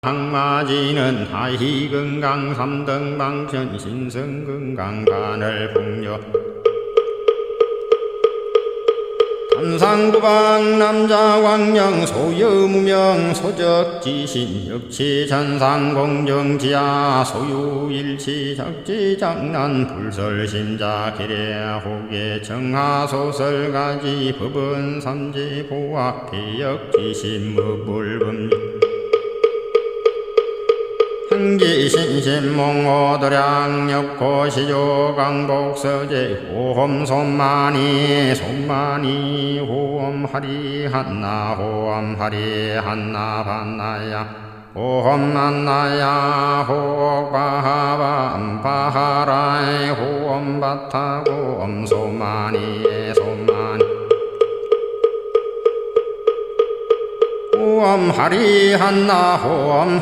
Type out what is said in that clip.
항마지는 하희 건강 삼등 방천 신성 건강 간을 풍요 삼상구방 남자 광명 소여무명 소적지신 역치 전상공정지하 소유일치 적지장난 불설심자 기례호계 정하소설가지 법은 삼지 보학 개역지신 무불범 흥기신신몽호도량 역고시조 강복서제 호엄 손만이 손만이 호엄 하리 한나 호엄 하리 한나 반나야 호엄 만나야 호바하밤 바하라이 호엄 바타 호엄 손만이 손만이 호엄 하리 한나 호엄